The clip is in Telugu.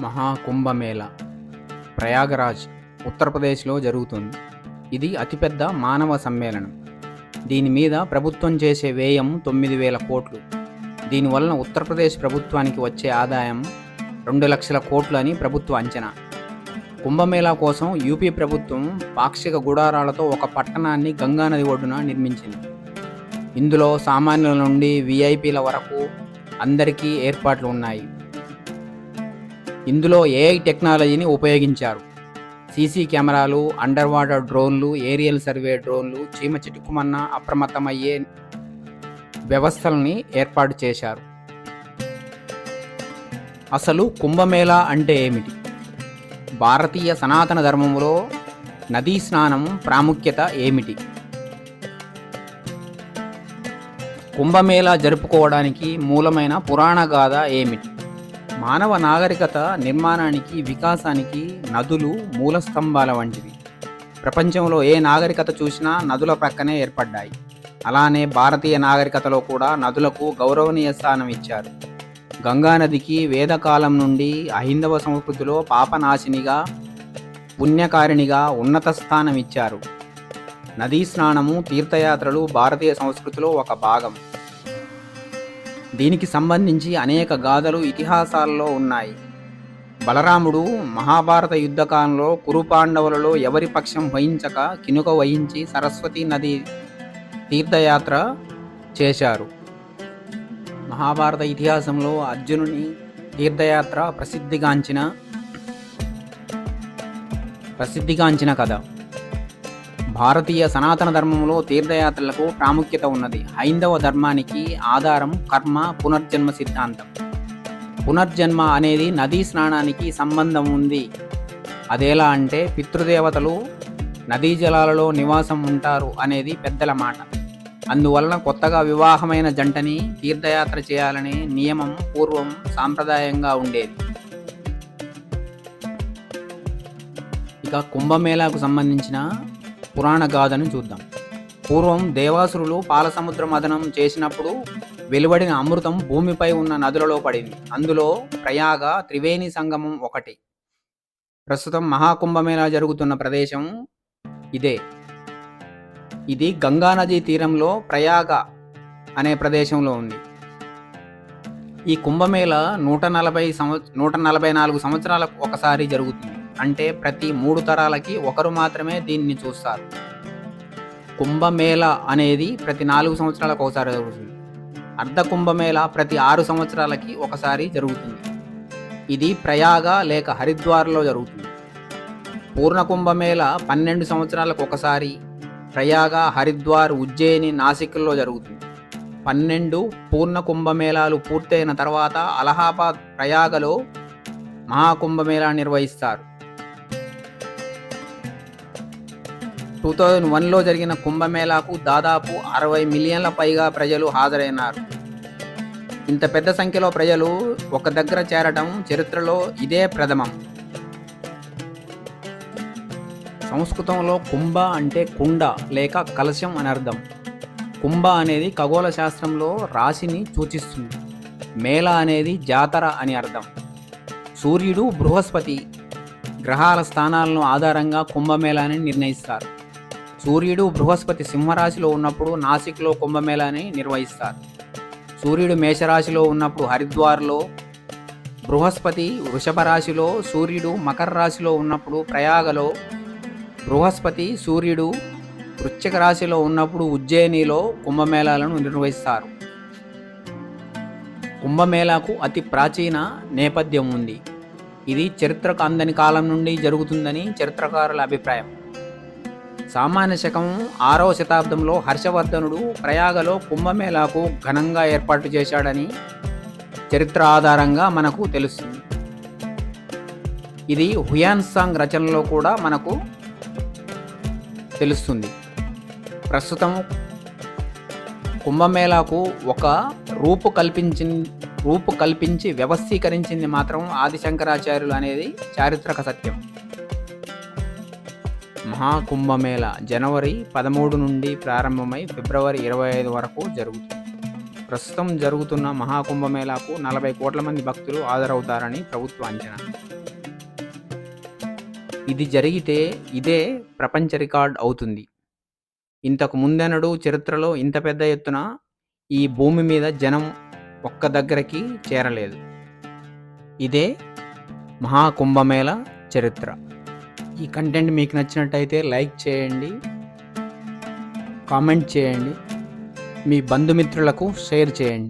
మహాకుంభమేళ. ప్రయాగరాజ్ ఉత్తరప్రదేశ్లో జరుగుతుంది. ఇది అతిపెద్ద మానవ సమ్మేళనం. దీని మీద ప్రభుత్వం చేసే వ్యయం తొమ్మిది వేల కోట్లు. దీనివలన ఉత్తరప్రదేశ్ ప్రభుత్వానికి వచ్చే ఆదాయం రెండు లక్షల కోట్లు అని ప్రభుత్వ అంచనా. కుంభమేళా కోసం యూపీ ప్రభుత్వం పాక్షిక గుడారాలతో ఒక పట్టణాన్ని గంగానది ఒడ్డున నిర్మించింది. ఇందులో సామాన్యుల నుండి విఐపీల వరకు అందరికీ ఏర్పాట్లు ఉన్నాయి. ఇందులో ఏఐ టెక్నాలజీని ఉపయోగించారు. సీసీ కెమెరాలు అండర్ వాటర్ డ్రోన్లు ఏరియల్ సర్వే డ్రోన్లు చీమ చిటుకుమన్న అప్రమత్తమయ్యే వ్యవస్థల్ని ఏర్పాటు చేశారు. అసలు కుంభమేళా అంటే ఏమిటి? భారతీయ సనాతన ధర్మంలో నదీ స్నానం ప్రాముఖ్యత ఏమిటి? కుంభమేళా జరుపుకోవడానికి మూలమైన పురాణ గాథ ఏమిటి? మానవ నాగరికత నిర్మాణానికి వికాసానికి నదులు మూల స్తంభాల వంటివి. ప్రపంచంలో ఏ నాగరికత చూసినా నదుల ప్రక్కనే ఏర్పడ్డాయి. అలానే భారతీయ నాగరికతలో కూడా నదులకు గౌరవనీయ స్థానం ఇచ్చారు. గంగానదికి వేదకాలం నుండి అహిందవ సంస్కృతిలో పాపనాశినిగా పుణ్యకారిణిగా ఉన్నత స్థానం ఇచ్చారు. నదీ స్నానము తీర్థయాత్రలు భారతీయ సంస్కృతిలో ఒక భాగం. దీనికి సంబంధించి అనేక గాథలు ఇతిహాసాల్లో ఉన్నాయి. బలరాముడు మహాభారత యుద్ధకాలంలో కురుపాండవులలో ఎవరి పక్షం వహించక కినుక వహించి సరస్వతి నది తీర్థయాత్ర చేశారు. మహాభారత ఇతిహాసంలో అర్జునుని తీర్థయాత్ర ప్రసిద్ధిగాంచిన ప్రసిద్ధిగాంచిన కథ. భారతీయ సనాతన ధర్మంలో తీర్థయాత్రలకు ప్రాముఖ్యత ఉన్నది. హైందవ ధర్మానికి ఆధారం కర్మ పునర్జన్మ సిద్ధాంతం. పునర్జన్మ అనేది నదీ స్నానానికి సంబంధం ఉంది. అదేలా అంటే పితృదేవతలు నదీ జలాలలో నివాసం ఉంటారు అనేది పెద్దల మాట. అందువలన కొత్తగా వివాహమైన జంటని తీర్థయాత్ర చేయాలనే నియమం పూర్వం సాంప్రదాయంగా ఉండేది. ఇక కుంభమేళాకు సంబంధించిన పురాణ గాథను చూద్దాం. పూర్వం దేవాసురులు పాలసముద్ర మదనం చేసినప్పుడు వెలువడిన అమృతం భూమిపై ఉన్న నదులలో పడింది. అందులో ప్రయాగ త్రివేణి సంగమం ఒకటి. ప్రస్తుతం మహాకుంభమేళా జరుగుతున్న ప్రదేశం ఇదే. ఇది గంగా నదీ తీరంలో ప్రయాగ అనే ప్రదేశంలో ఉంది. ఈ కుంభమేళ నూట నలభై సంవ నూట నలభై నాలుగు సంవత్సరాలకు ఒకసారి జరుగుతుంది. అంటే ప్రతి మూడు తరాలకి ఒకరు మాత్రమే దీన్ని చూస్తారు. కుంభమేళ అనేది ప్రతి నాలుగు సంవత్సరాలకు ఒకసారి జరుగుతుంది. అర్ధ కుంభమేళ ప్రతి ఆరు సంవత్సరాలకి ఒకసారి జరుగుతుంది. ఇది ప్రయాగ లేక హరిద్వార్లో జరుగుతుంది. పూర్ణ కుంభమేళ పన్నెండు సంవత్సరాలకు ఒకసారి ప్రయాగ హరిద్వార్ ఉజ్జయిని నాసిక్లో జరుగుతుంది. పన్నెండు పూర్ణ కుంభమేళాలు పూర్తయిన తర్వాత అలహాబాద్ ప్రయాగలో మహాకుంభమేళా నిర్వహిస్తారు. టూ థౌజండ్ వన్లో జరిగిన కుంభమేళాకు దాదాపు అరవై మిలియన్ల పైగా ప్రజలు హాజరైనారు. ఇంత పెద్ద సంఖ్యలో ప్రజలు ఒక దగ్గర చేరటం చరిత్రలో ఇదే ప్రథమం. సంస్కృతంలో కుంభ అంటే కుండ లేక కలశం అని అర్థం. కుంభ అనేది ఖగోళ శాస్త్రంలో రాశిని సూచిస్తుంది. మేళ అనేది జాతర అని అర్థం. సూర్యుడు బృహస్పతి గ్రహాల స్థానాలను ఆధారంగా కుంభమేళాని నిర్ణయిస్తారు. సూర్యుడు బృహస్పతి సింహరాశిలో ఉన్నప్పుడు నాసిక్లో కుంభమేళాని నిర్వహిస్తారు. సూర్యుడు మేషరాశిలో ఉన్నప్పుడు హరిద్వార్లో బృహస్పతి వృషభ రాశిలో సూర్యుడు మకర రాశిలో ఉన్నప్పుడు ప్రయాగలో బృహస్పతి సూర్యుడు వృశ్చిక రాశిలో ఉన్నప్పుడు ఉజ్జయినిలో కుంభమేళాలను నిర్వహిస్తారు. కుంభమేళాకు అతి ప్రాచీన నేపథ్యం ఉంది. ఇది చరిత్రకు అందని కాలం నుండి జరుగుతుందని చరిత్రకారుల అభిప్రాయం. సామాన్య శకం ఆరవ శతాబ్దంలో హర్షవర్ధనుడు ప్రయాగలో కుంభమేళాకు ఘనంగా ఏర్పాటు చేశాడని చరిత్ర ఆధారంగా మనకు తెలుస్తుంది. ఇది హుయాన్ సాంగ్ రచనలో కూడా మనకు తెలుస్తుంది. ప్రస్తుతం కుంభమేళాకు ఒక రూపు కల్పించి రూపు కల్పించి వ్యవస్థీకరించింది మాత్రం ఆదిశంకరాచార్యులు అనేది చారిత్రక సత్యం. మహాకుంభమేళ జనవరి పదమూడు నుండి ప్రారంభమై ఫిబ్రవరి ఇరవై ఐదు వరకు జరుగుతుంది. ప్రస్తుతం జరుగుతున్న మహాకుంభమేళాకు నలభై కోట్ల మంది భక్తులు హాజరవుతారని ప్రభుత్వ అంచనా. ఇది జరిగితే ఇదే ప్రపంచ రికార్డ్ అవుతుంది. ఇంతకు ముందెనడు చరిత్రలో ఇంత పెద్ద ఎత్తున ఈ భూమి మీద జనం ఒక్క దగ్గరికి చేరలేదు. ఇదే మహాకుంభమేళ చరిత్ర. ఈ కంటెంట్ మీకు నచ్చినట్టయితే లైక్ చేయండి కామెంట్ చేయండి మీ బంధుమిత్రులకు షేర్ చేయండి.